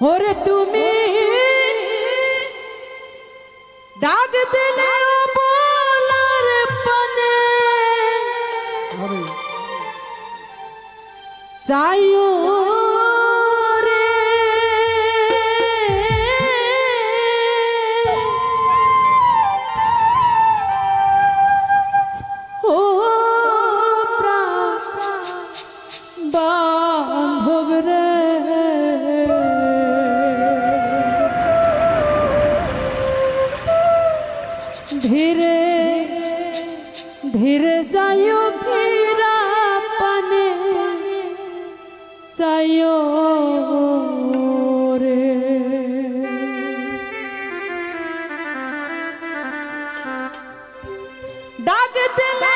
ওরে তুমি ডাক দিলে বলার পানে যাইও ধীরে ধীরে যাইও ফিরা পানে চাইও রে। ডাক দিলে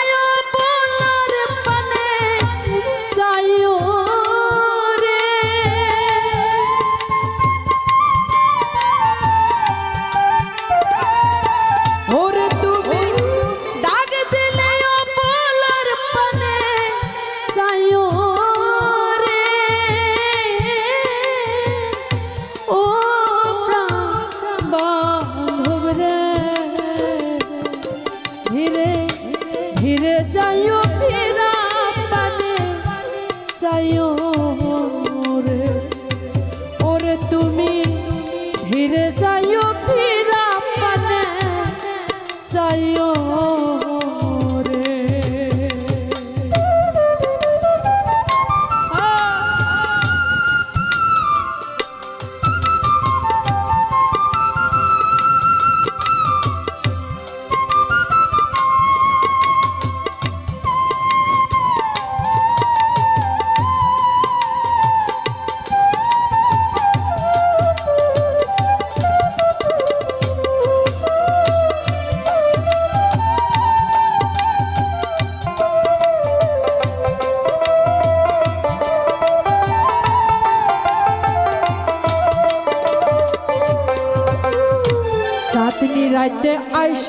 রাইতে আইস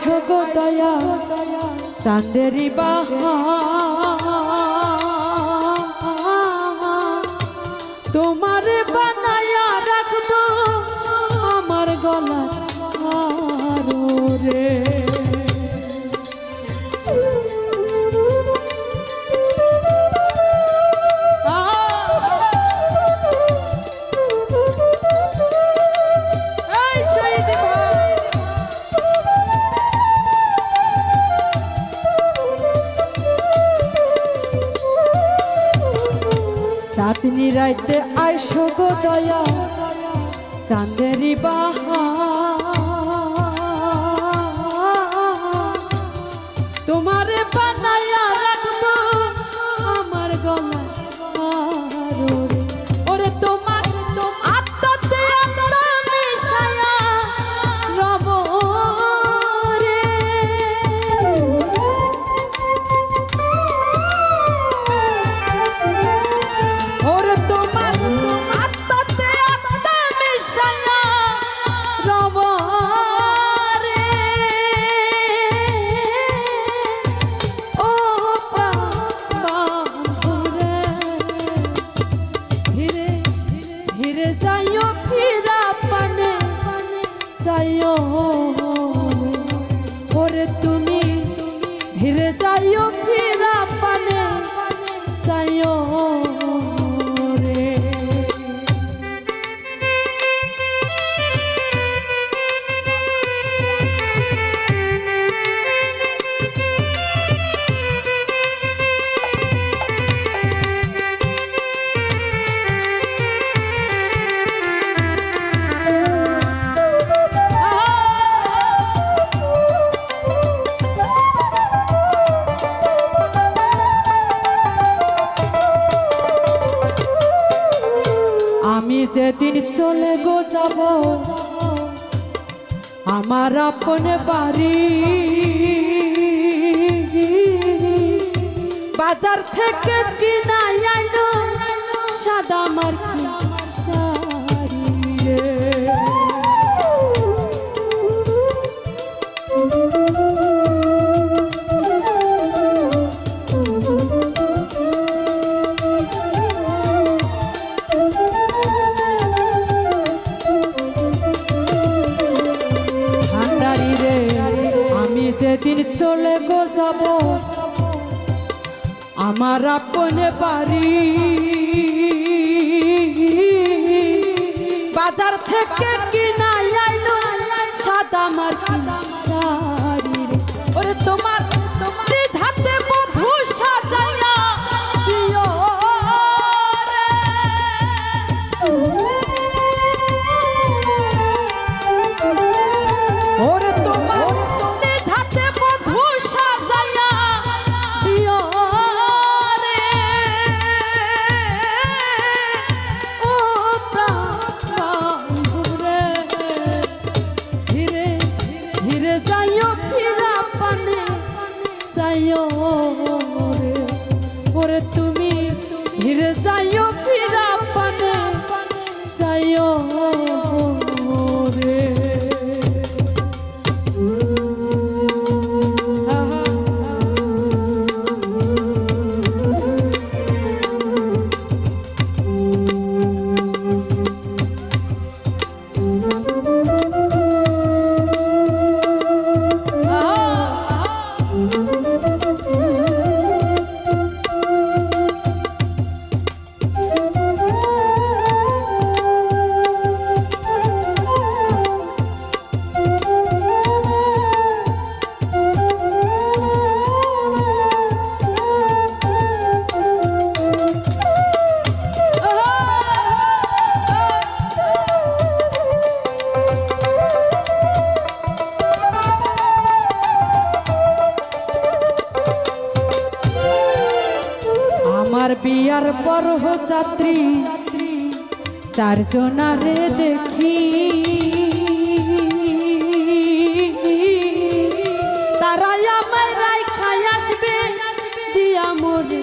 দয়া চাঁদেরি বাহা তোমারে বানায়া রাখব আমার গলা রে। চাঁদনি রাইতে আইসো গো দয়া চাঁদেরি বাহা তোমারে বানাইয়া রাখব আমার গলা যেদিন চলে গো যাব। আমার আপন বাড়ি। বাজার থেকে কিনা সাদা মার্কি গো যাব। আমার আপনে বাড়ি। বাজার থেকে কিনা আইলো সাদা মার শাড়ি ওরে তোমার বিয়ার পর যাত্রী চারজনারে দেখি। তারা আমায় রায় খাই আসবে দিয়া মরে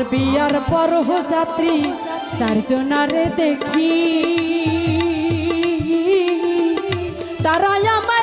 আর বিয়ার পর যাত্রী চারজনারে দেখি। তারা আমার